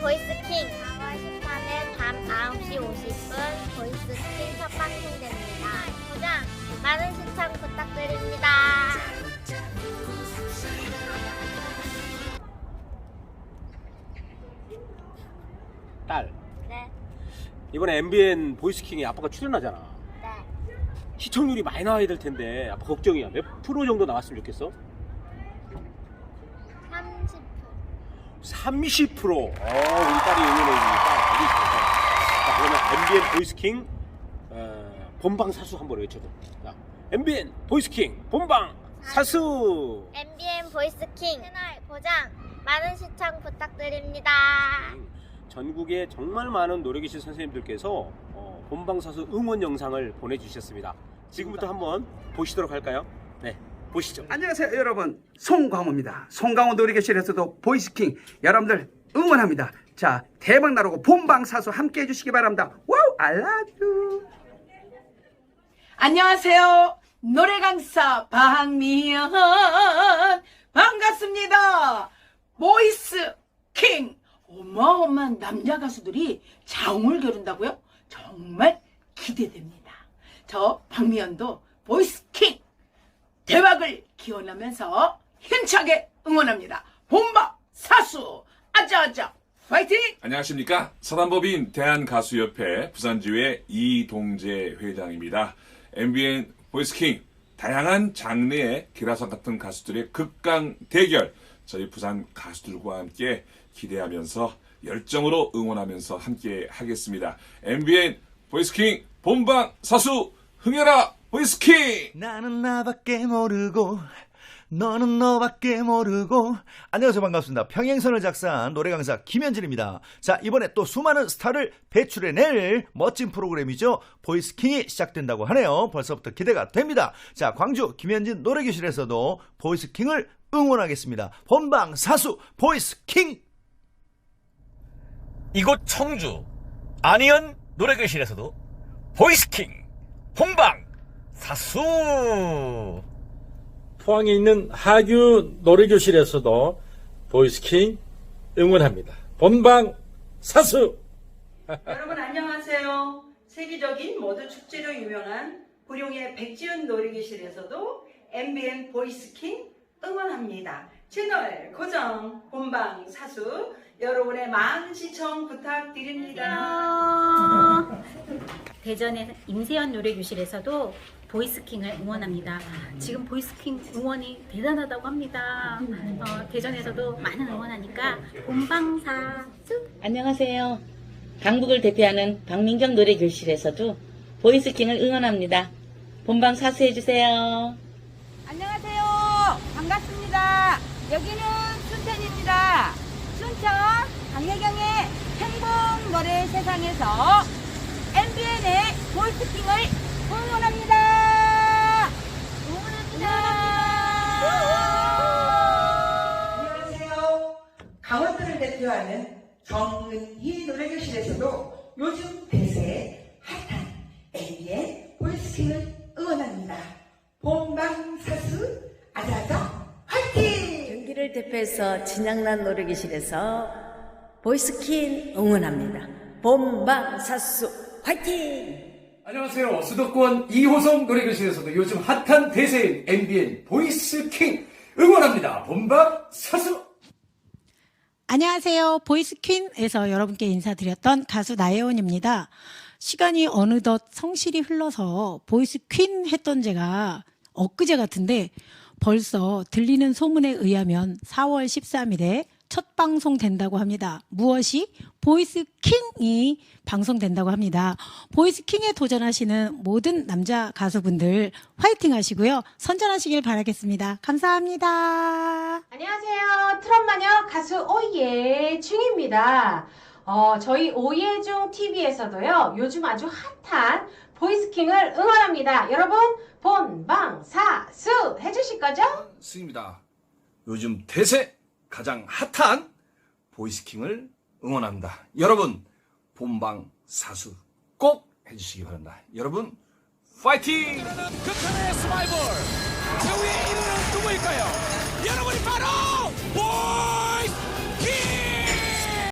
보이스킹 4월 13일 밤 9시 50분 보이스킹 첫 방송됩니다. 고장 많은 시청 부탁드립니다. 딸 네, 이번에 MBN 보이스킹에 아빠가 출연하잖아 네. 시청률이 많이 나와야 될 텐데 아빠 걱정이야 몇 프로 정도 나왔으면 좋겠어? 30분. 30% 어, 우리 딸이 응원해주니까 아주 좋다. 자 그러면 MBN 보이스킹 어, 본방 사수 한번 외쳐줘 자, MBN 보이스킹 본방 사수. MBN 보이스킹 채널 고장 많은 시청 부탁드립니다. 전국에 정말 많은 노래 계신 선생님들께서 어, 본방사수 응원 영상을 보내주셨습니다. 지금부터 한번 보시도록 할까요? 네 보시죠 안녕하세요 여러분 송광호입니다 송광호 놀이교실에서도 보이스킹 여러분들 응원합니다 자 대박 나라고 본방사수 함께 해주시기 바랍니다 와우 I love you 안녕하세요. 노래 강사 박미연 반갑습니다. 보이스 킹 어마어마한 남자 가수들이 장을 겨룬다고요? 정말 기대됩니다. 저 박미연도 보이스 기원하면서 힘차게 응원합니다. 본바 사수 아자아자 파이팅! 안녕하십니까 사단법인 대한가수협회 부산지회 이동재 회장입니다. MBN 보이스킹 다양한 장르의 기라성 같은 가수들의 극강 대결 저희 부산 가수들과 함께 기대하면서 열정으로 응원하면서 함께 하겠습니다. MBN 보이스킹 본방 사수 흥해라 보이스킹 나는 나밖에 모르고 너는 너밖에 모르고. 안녕하세요. 반갑습니다. 평행선을 작사한 노래 강사 김현진입니다. 자 이번에 또 수많은 스타를 배출해낼 멋진 프로그램이죠. 보이스킹이 시작된다고 하네요. 벌써부터 기대가 됩니다. 자 광주 김현진 노래교실에서도 보이스킹을 응원하겠습니다. 본방 사수 보이스킹! 이곳 청주 아니언 노래교실에서도 보이스킹 본방 사수 포항에 있는 하규 노래교실에서도 보이스킹 응원합니다. 본방 사수! 여러분 안녕하세요. 세계적인 모두 축제로 유명한 부룡의 백지연 놀이기실에서도 MBN 보이스킹 응원합니다. 채널 고정 본방 사수 여러분의 많은 시청 부탁드립니다. 대전의 임세연 노래교실에서도 보이스킹을 응원합니다. 지금 보이스킹 응원이 대단하다고 합니다. 어, 대전에서도 많은 응원하니까 본방사수 안녕하세요. 강북을 대표하는 박민경 노래 교실에서도 보이스킹을 응원합니다. 본방 사수해 주세요. 안녕하세요. 반갑습니다. 여기는 순천입니다. 순천 강혜경의 행복 노래 세상에서 MBN의 보이스킹을 응원합니다. 안녕하세요. 강원도를 대표하는 정은이 노래교실에서도 요즘 대세의 핫한 ABN 보이스킹을 응원합니다. 본방사수 아자아자 화이팅! 경기를 대표해서 진양란 노래교실에서 보이스킹 응원합니다. 본방 사수 화이팅! 안녕하세요. 수도권 이호성 노래교실에서도 요즘 핫한 대세인 MBN 보이스킹 응원합니다. 본방 사수! 안녕하세요. 보이스퀸에서 여러분께 인사드렸던 가수 나혜원입니다. 시간이 어느덧 성실히 흘러서 보이스퀸 했던 제가 엊그제 같은데 벌써 들리는 소문에 의하면 4월 13일에 첫 방송 된다고 합니다. 무엇이? 보이스킹이 방송된다고 합니다. 보이스킹에 도전하시는 모든 남자 가수분들 화이팅 하시고요. 선전하시길 바라겠습니다. 감사합니다. 안녕하세요. 트롯마녀 가수 오예 중입니다. 어, 저희 오예중 TV에서도요, 요즘 아주 핫한 보이스킹을 응원합니다. 여러분, 본방, 사, 수 해주실 거죠? 수입니다. 요즘 대세 가장 핫한 보이스킹을 응원합니다. 여러분 본방 사수 꼭 해주시기 바랍니다. 여러분 파이팅! 극한의 그 위에 이르는 누구일까요? 여러분이 바로 보이